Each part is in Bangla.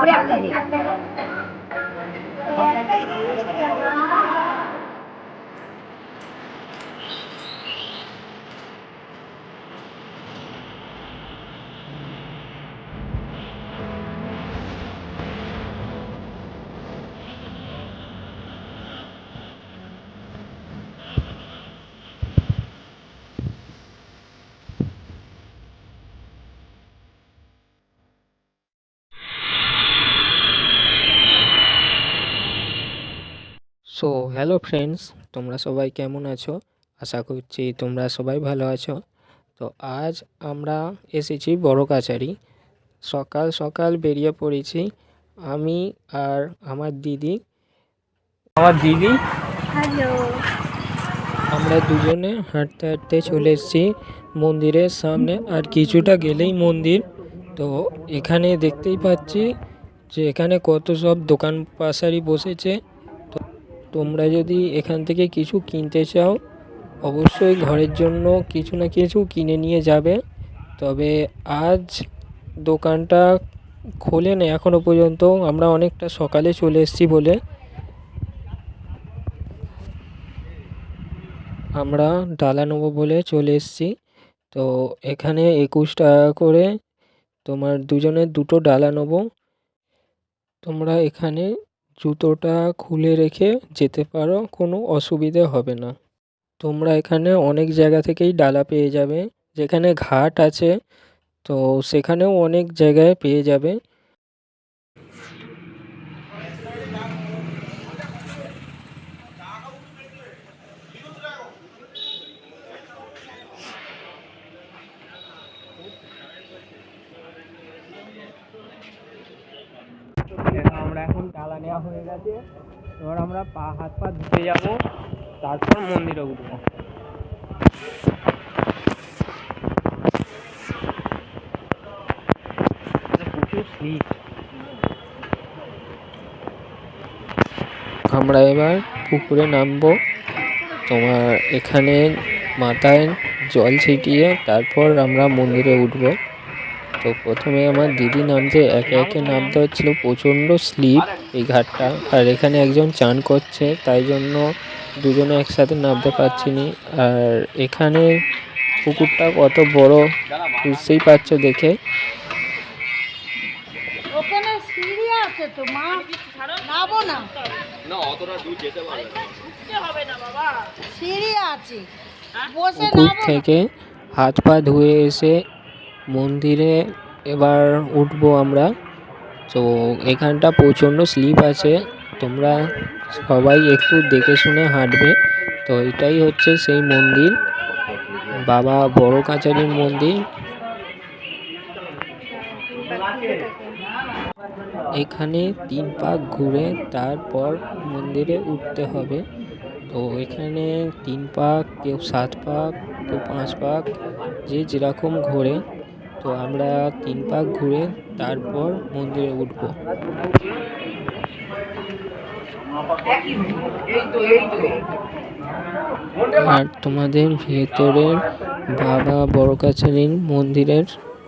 হবে একটা দিন সো হ্যালো ফ্রেন্ডস তোমরা সবাই কেমন আছো? আশা করছি তোমরা সবাই ভালো আছো। তো আজ আমরা এসেছি বড় কাছারি। সকাল সকাল বেরিয়ে পড়েছি আমি আর আমার দিদি। আমার দিদি? হ্যালো আমরা দুজনে হাঁটতে হাঁটতে চলে এসেছি মন্দিরের সামনে। আর কিছুটা গেলেই মন্দির। তো এখানে দেখতেই পাচ্ছি যে এখানে কত সব দোকান পাশারি বসেছে। তোমরা যদি এখান থেকে কিছু কিনতে চাও, অবশ্যই ঘরের জন্য কিছু না কিছু কিনে নিয়ে যাবে। তবে আজ দোকানটা খোলে না এখনও পর্যন্ত। আমরা অনেকটা সকালে চলে এসেছি বলে। আমরা ডালা নেব বলে চলে এসেছি। তো এখানে একুশ টাকা করে তোমার দুজনের দুটো ডালা নেব। তোমরা এখানে জুতোটা খুলে রেখে যেতে পারো, কোনো অসুবিধে হবে না। তোমরা এখানে অনেক জায়গা থেকেই ডালা পেয়ে যাবে, যেখানে ঘাট আছে, তো সেখানেও অনেক জায়গায় পেয়ে যাবে। এখন ডালা নেওয়া হয়ে গেছে। এবার আমরা পা, হাত, পা ধুতে যাব, তারপর মন্দিরে উঠবো। আমরা এবার পুকুরে নামবো। তোমার এখানে মাথায় জল ছিটিয়ে তারপর আমরা মন্দিরে উঠবো। তো প্রথমে আমার দিদি নামছে একে একে নামতে হচ্ছিল প্রচণ্ড স্লিপ এই ঘাটটা। আর এখানে একজন চান করছে তাই জন্য দুজনে একসাথে নামতে পারছি নি। আর এখানে পুকুরটা কত বড় বুঝতেই পারছ দেখে? ওখানে সিঁড়ি আছে তো মা। নাবো না। সিঁড়ি আছে। বসে পুকুর নাবো থেকে হাত পা ধুয়ে এসে মন্দিরে এবার উঠবো আমরা। তো এখানটা প্রচণ্ড স্লিপ আছে। তোমরা সবাই একটু দেখে শুনে হাঁটবে। তো এটাই হচ্ছে সেই মন্দির। বাবা বড় কাছারির মন্দির। এখানে তিন পাক ঘুরে তারপর মন্দিরে উঠতে হবে। তো এখানে তিন পাক কেউ সাত পাক কেউ পাঁচ পাক যে যেরকম ঘোরে। তো আমরা তিন পাক ঘুরে তারপর মন্দিরে উঠবো। আর তোমাদের ভেতরের বাবা বড় কাছারির মন্দিরের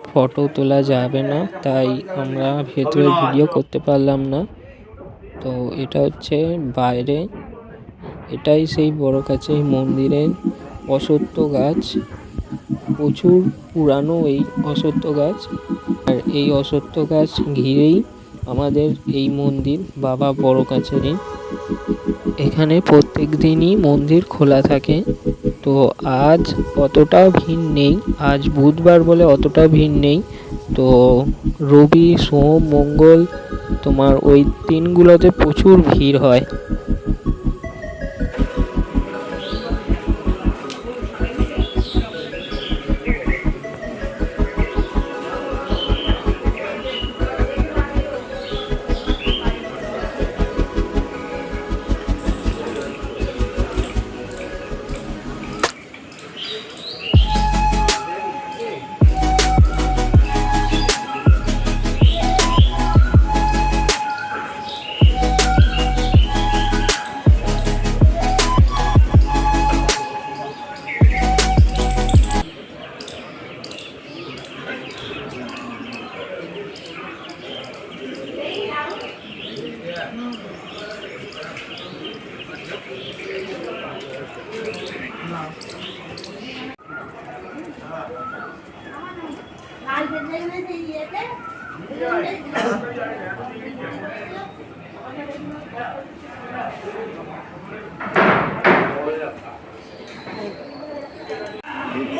ফটো তোলা যাবে না, তাই আমরা ভেতরে ভিডিও করতে পারলাম না। তো এটা হচ্ছে বাইরে। এটাই সেই বড় কাছে মন্দিরের অশ্বত্থ গাছ। প্রচুর পুরানো এই অশ্বত্থ গাছ। আর এই অশ্বত্থ গাছ ঘিরেই আমাদের এই মন্দির বাবা বড় কাছারি এখানে প্রত্যেক দিনই মন্দির খোলা থাকে। তো আজ অতটা ভিড় নেই। আজ বুধবার বলে অতটা ভিড় নেই। তো রবি, সোম, মঙ্গল তোমার ওই দিনগুলোতে প্রচুর ভিড় হয়।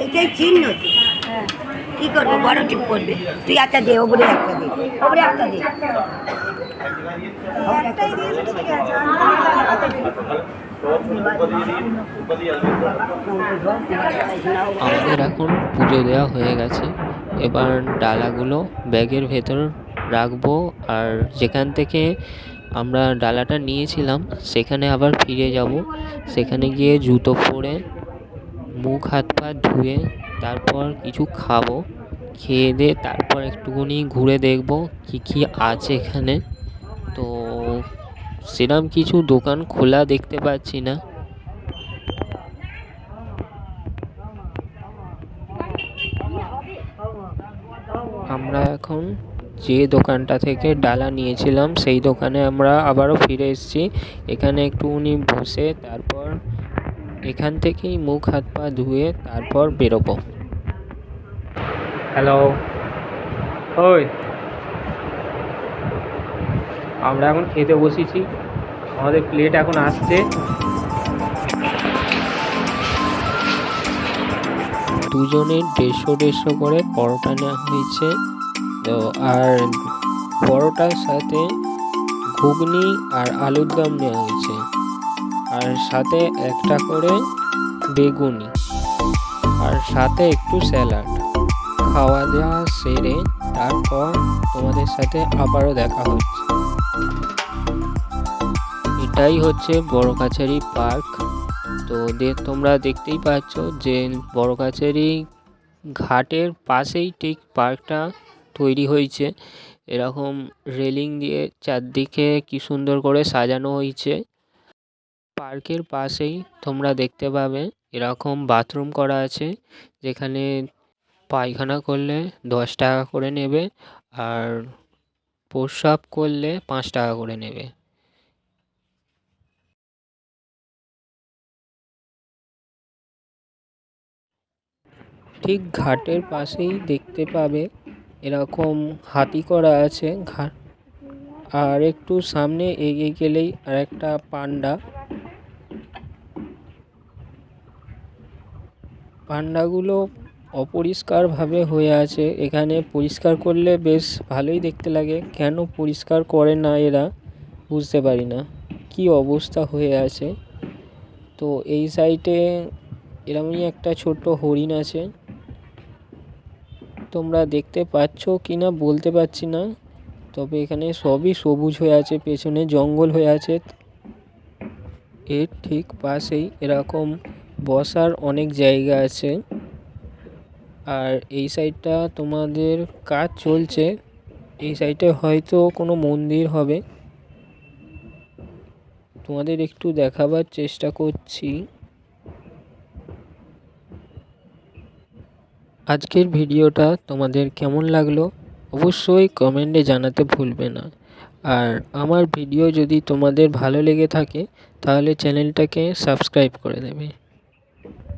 এইটাই চিহ্ন কি করব? বড় ঠিক করবে। তুই একটা দে, ওপরে একটা দে। ওপরে একটা দে। আমাদের এখন পুজো দেওয়া হয়ে গেছে। এবার ডালাগুলো ব্যাগের ভেতর রাখব আর যেখান থেকে আমরা ডালাটা নিয়েছিলাম, সেখানে আবার ফিরে যাব। সেখানে গিয়ে জুতো পরে মুখ, হাত, পা ধুয়ে তারপর কিছু খাব, খেয়ে দিয়ে তারপর একটুখানি ঘুরে দেখব কী কী আছে এখানে। তো সেরম কিছু দোকান খোলা দেখতে পাচ্ছি না। আমরা এখন যে দোকানটা থেকে ডালা নিয়েছিলাম, সেই দোকানে আমরা আবারও ফিরে এসেছি। এখানে একটু উনি বসে, তারপর এখান থেকেই মুখ, হাত, পা ধুয়ে তারপর বেরোবো। হ্যালো ওই আমরা এখন খেতে বসেছি। আমাদের প্লেট এখন আসছে। দুজনের দেড়শো দেড়শো করে পরোটা নেওয়া হয়েছে। তো আর পরোটার সাথে ঘুগনি আর আলুর দম নেওয়া হয়েছে। আর সাথে একটা করে বেগুনি। আর সাথে একটু স্যালাড। খাওয়া দাওয়া সেরে তারপর তোমাদের সাথে আবারও দেখা হচ্ছে। এটাই হচ্ছে বড় কাছারি পার্ক। তো তোমরা দেখতেই পাচ্ছ যে বড় কাছারি ঘাটের পাশেই ঠিক পার্কটা তৈরি হয়েছে। এরকম রেলিং দিয়ে চারদিকে কি সুন্দর করে সাজানো হয়েছে। পার্কের পাশেই তোমরা দেখতে পাবে এরকম বাথরুম করা আছে, যেখানে পায়খানা করলে দশ টাকা করে নেবে। আর প্রস্রাব করলে পাঁচ টাকা করে নেবে। ঠিক ঘাটের পাশেই দেখতে পাবে এরকম হাতি করা আছে ঘাট। আর একটু সামনে এগিয়ে গেলেই আর একটা পান্ডা। পান্ডাগুলো অপরিষ্কারভাবে হয়ে আছে। এখানে পরিষ্কার করলে বেশ ভালোই দেখতে লাগে। কেন পরিষ্কার করে না এরা? বুঝতে পারি না। কি অবস্থা হয়ে আছে? তো এই সাইডে এরমই একটা ছোট্ট হরিণ আছে। তোমরা দেখতে পাচ্ছ কি না বলতে পারছি না। তবে এখানে সবই সবুজ হয়ে আছে, পেছনে জঙ্গল হয়ে আছে। এর ঠিক পাশেই এরকম বসার অনেক জায়গা আছে। আর এই সাইডটা তোমাদের কাজ চলছে। এই সাইডে হয়তো কোনো মন্দির হবে। তোমাদের একটু দেখাবার চেষ্টা করছি। আজকের ভিডিওটা তোমাদের কেমন লাগল অবশ্যই কমেন্টে জানাতে ভুলবে না। আর আমার ভিডিও যদি তোমাদের ভালো লেগে থাকে, তাহলে চ্যানেলটাকে সাবস্ক্রাইব করে দেবে।